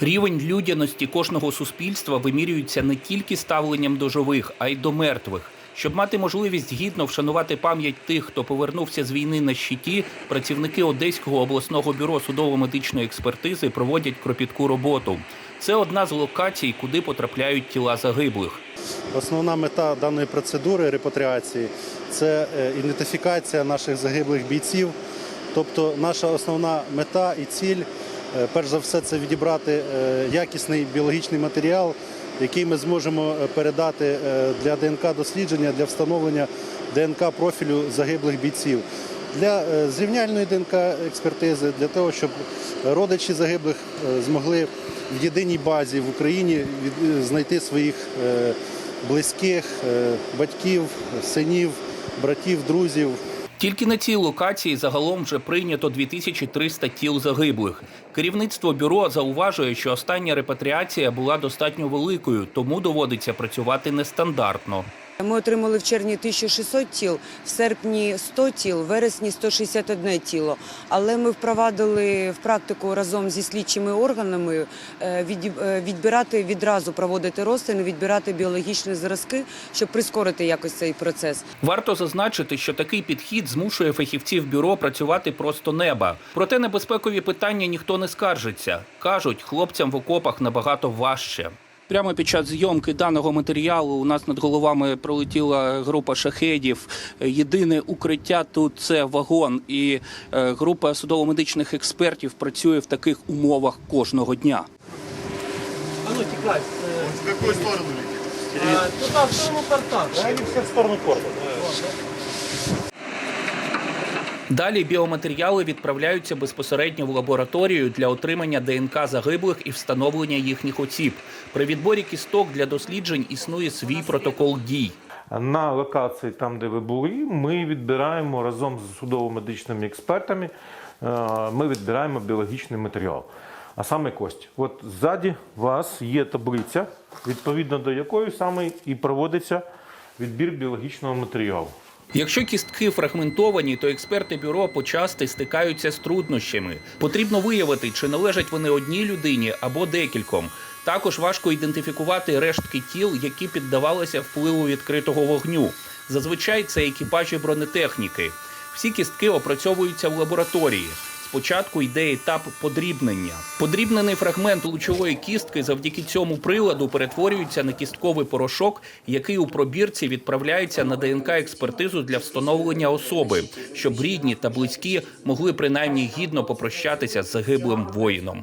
Рівень людяності кожного суспільства вимірюється не тільки ставленням до живих, а й до мертвих. Щоб мати можливість гідно вшанувати пам'ять тих, хто повернувся з війни на щиті, працівники Одеського обласного бюро судово-медичної експертизи проводять кропітку роботу. Це одна з локацій, куди потрапляють тіла загиблих. Основна мета даної процедури репатріації це е, ідентифікація наших загиблих бійців. Тобто наша основна мета і ціль, перш за все, це відібрати е, якісний біологічний матеріал, який ми зможемо е, передати е, для ДНК дослідження, для встановлення ДНК профілю загиблих бійців. Для е, зрівняльної ДНК експертизи, для того, щоб родичі загиблих е, змогли в єдиній базі в Україні е, знайти своїх е, близьких, е, батьків, синів, братів, друзів. Тільки на цій локації загалом вже прийнято 2300 тіл загиблих. Керівництво бюро зауважує, що остання репатріація була достатньо великою, тому доводиться працювати нестандартно. Ми отримали в червні 1600 тіл, в серпні 100 тіл, в вересні 161 тіло. Але ми впровадили в практику разом зі слідчими органами е, е, відбирати відразу проводити розтини, відбирати біологічні зразки, щоб прискорити якось цей процес. Варто зазначити, що такий підхід змушує фахівців бюро працювати просто неба. Проте на безпекові питання ніхто не скаржиться. кажуть, хлопцям в окопах набагато важче. Прямо під час зйомки даного матеріалу у нас над головами пролетіла група шахедів. Єдине укриття тут це вагон, і е, група судово-медичних експертів працює в таких умовах кожного дня. А ну тікай. В какую сторону летит? Туди, в сторону порта. в сторону порту. Далі біоматеріали відправляються безпосередньо в лабораторію для отримання ДНК загиблих і встановлення їхніх осіб. При відборі кісток для досліджень існує свій протокол дій. На локації, там, де ви були, ми відбираємо разом з судово-медичними експертами, е, ми відбираємо біологічний матеріал, а саме кості. От ззаді вас є таблиця, відповідно до якої саме і проводиться відбір біологічного матеріалу. Якщо кістки фрагментовані, то експерти бюро почасти стикаються з труднощами. Потрібно виявити, чи належать вони одній людині або декільком. Також важко ідентифікувати рештки тіл, які піддавалися впливу відкритого вогню. Зазвичай це екіпажі бронетехніки. Всі кістки опрацьовуються в лабораторії. Спочатку йде етап подрібнення. Подрібнений фрагмент лучової кістки завдяки цьому приладу перетворюється на кістковий порошок, який у пробірці відправляється на ДНК експертизу для встановлення особи, щоб рідні та близькі могли принаймні гідно попрощатися з загиблим воїном.